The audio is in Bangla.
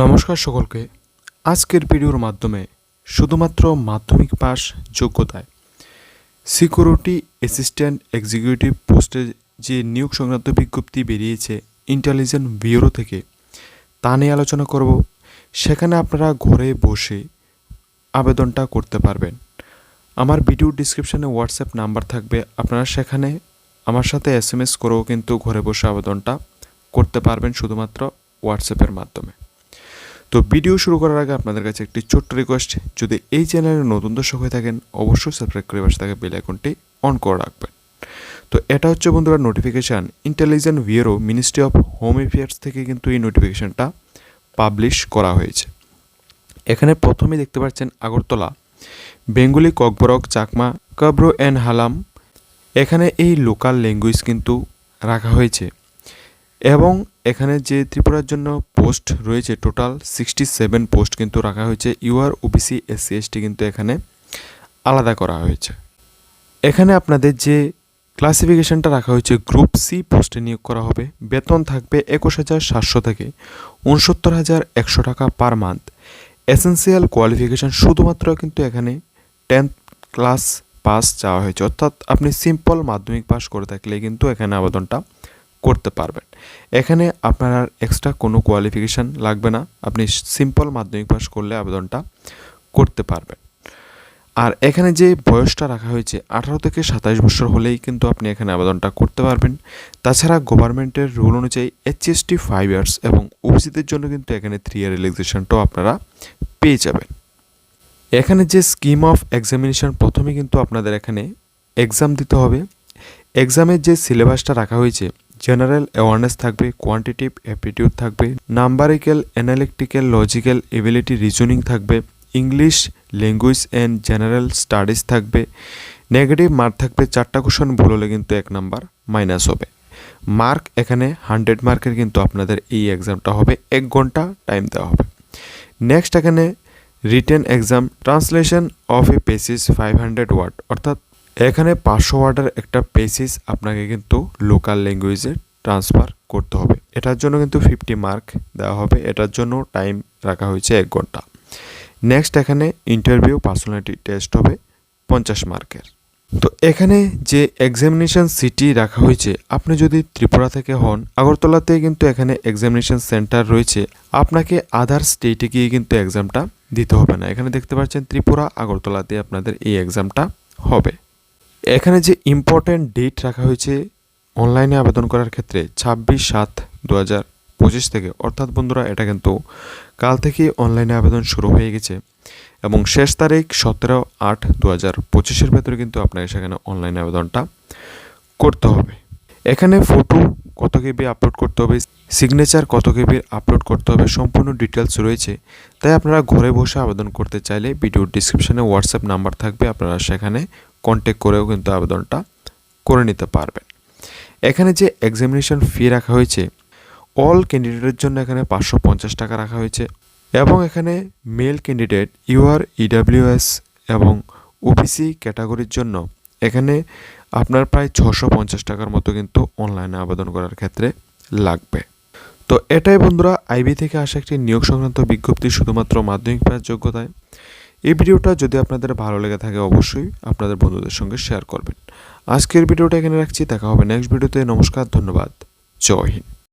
নমস্কার সকলকে। আজকের ভিডিওর মাধ্যমে শুধুমাত্র মাধ্যমিক পাস যোগ্যতায় সিকিউরিটি অ্যাসিস্ট্যান্ট এক্সিকিউটিভ পোস্টে যে নিয়োগ সংক্রান্ত বিজ্ঞপ্তি বেরিয়েছে ইন্টেলিজেন্ট ব্যুরো থেকে, তা নিয়ে আলোচনা করব। সেখানে আপনারা ঘরে বসে আবেদনটা করতে পারবেন। আমার ভিডিও ডিসক্রিপশানে হোয়াটসঅ্যাপ নাম্বার থাকবে, আপনারা সেখানে আমার সাথে এস এম এস করেও কিন্তু ঘরে বসে আবেদনটা করতে পারবেন শুধুমাত্র হোয়াটসঅ্যাপের মাধ্যমে। তো ভিডিও শুরু করার আগে আপনাদের কাছে একটি ছোট্ট রিকোয়েস্ট যদি এই চ্যানেলে নতুন দর্শক হয়ে থাকেন, অবশ্যই সাবস্ক্রাইব করে পাশে থাকা বেল আইকনটি অন করে রাখবেন। তো এটা হচ্ছে বন্ধুরা notification intelligent bureau ministry of home affairs থেকে কিন্তু এই নোটিফিকেশানটা পাবলিশ করা হয়েছে। এখানে প্রথমে দেখতে পাচ্ছেন আগরতলা, বেঙ্গলি ককবরক, চাকমা, কাব্রো অ্যান্ড হালাম, এখানে এই লোকাল ল্যাঙ্গুয়েজ কিন্তু রাখা হয়েছে। এবং এখানে যে ত্রিপুরার জন্য পোস্ট রয়েছে টোটাল সিক্সটি সেভেন পোস্ট কিন্তু রাখা হয়েছে। ইউআর ওবিসি এসসি এসটি কিন্তু এখানে আলাদা করা হয়েছে। এখানে আপনাদের যে ক্লাসিফিকেশনটা রাখা হয়েছে গ্রুপ সি পোস্টে নিয়োগ করা হবে। বেতন থাকবে একুশ হাজার সাতশো থেকে উনসত্তর হাজার একশো টাকা পার মান্থ এসেন্সিয়াল কোয়ালিফিকেশন শুধুমাত্র কিন্তু এখানে টেন্থ ক্লাস পাস চাওয়া হয়েছে। অর্থাৎ আপনি সিম্পল মাধ্যমিক পাস করে থাকলে কিন্তু এখানে আবেদনটা করতে পারবেন। এখানে আপনার এক্সট্রা কোনো কোয়ালিফিকেশান লাগবে না। আপনি সিম্পল মাধ্যমিক পাস করলে আবেদনটা করতে পারবেন। আর এখানে যে বয়সটা রাখা হয়েছে, আঠারো থেকে সাতাশ বছর হলেই কিন্তু আপনি এখানে আবেদনটা করতে পারবেন। তাছাড়া গভর্নমেন্টের রুল অনুযায়ী এইচএসটি ফাইভ ইয়ার্স এবং ওবিসিদের জন্য কিন্তু এখানে থ্রি ইয়ার রিল্যাক্সেশনটাও আপনারা পেয়ে যাবেন। এখানে যে স্কিম অফ এক্সামিনেশন প্রথমে কিন্তু আপনাদের এখানে এক্সাম দিতে হবে। এক্সামের যে সিলেবাসটা রাখা হয়েছে জেনারেল অ্যাওয়ারনেস থাকবে, কোয়ান্টিটিভ অ্যাপটিটিউড থাকবে, numerical, analytical, logical ability reasoning থাকবে, English language and general studies থাকবে, নেগেটিভ মার্ক থাকবে, চারটা কোশ্চেন ভুল হলে কিন্তু এক নাম্বার মাইনাস হবে। মার্ক এখানে হান্ড্রেড মার্কের কিন্তু আপনাদের এই এক্সামটা হবে, এক ঘণ্টা টাইম দেওয়া হবে। নেক্সট এখানে written exam, translation of a passage five hundred word, অর্থাৎ এখানে পাঁচশো ওয়ার্ডের একটা পেসিস আপনাকে কিন্তু লোকাল ল্যাঙ্গুয়েজে ট্রান্সফার করতে হবে। এটার জন্য কিন্তু ফিফটি মার্ক দেওয়া হবে। এটার জন্য টাইম রাখা হয়েছে এক ঘণ্টা। নেক্সট এখানে ইন্টারভিউ পার্সোনালিটি টেস্ট হবে পঞ্চাশ মার্কের তো এখানে যে এক্সামিনেশন সিটি রাখা হয়েছে, আপনি যদি ত্রিপুরা থেকে হন আগরতলাতে কিন্তু এখানে এক্সামিনেশন সেন্টার রয়েছে। আপনাকে আদার স্টেটে গিয়ে কিন্তু এক্সামটা দিতে হবে না। এখানে দেখতে পাচ্ছেন ত্রিপুরা আগরতলাতে আপনাদের এই এক্সামটা হবে। এখানে যে ইম্পর্ট্যান্ট ডেট রাখা হয়েছে অনলাইনে আবেদন করার ক্ষেত্রে ছাব্বিশ সাত দু হাজার পঁচিশ থেকে, অর্থাৎ বন্ধুরা, এটা কিন্তু কাল থেকেই অনলাইনে আবেদন শুরু হয়ে গেছে এবং শেষ তারিখ সতেরো আট দু হাজার পঁচিশের ভেতরে কিন্তু আপনাকে সেখানে অনলাইনে আবেদনটা করতে হবে। এখানে ফটো কত কেবি আপলোড করতে হবে সিগনেচার কত কেবির আপলোড করতে হবে, সম্পূর্ণ ডিটেলস রয়েছে। তাই আপনারা ঘরে বসে আবেদন করতে চাইলে ভিডিওর ডিসক্রিপশানে হোয়াটসঅ্যাপ নাম্বার থাকবে, আপনারা সেখানে কন্ট্যাক্ট করেও কিন্তু আবেদনটা করে নিতে পারবেন। এখানে যে এক্সামিনেশন ফি রাখা হয়েছে অল ক্যান্ডিডেটের জন্য এখানে পাঁচশো পঞ্চাশ টাকা রাখা হয়েছে এবং এখানে মেল ক্যান্ডিডেট ইউআর ইডাব্লিউএস এবং ওবিসি ক্যাটাগরির জন্য এখানে আপনার প্রায় ছশো পঞ্চাশ টাকার মতো কিন্তু অনলাইনে আবেদন করার ক্ষেত্রে লাগবে। তো এটাই বন্ধুরা আইবি থেকে আসা একটি নিয়োগ সংক্রান্ত বিজ্ঞপ্তি শুধুমাত্র মাধ্যমিক পাস যোগ্যতায়। এই ভিডিওটা যদি আপনাদের ভালো লেগে থাকে অবশ্যই আপনাদের বন্ধুদের সঙ্গে শেয়ার করবেন। আজকের ভিডিওটা এখানে রাখছি, দেখা হবে নেক্সট ভিডিওতে। নমস্কার, ধন্যবাদ। জয় হিন্দ।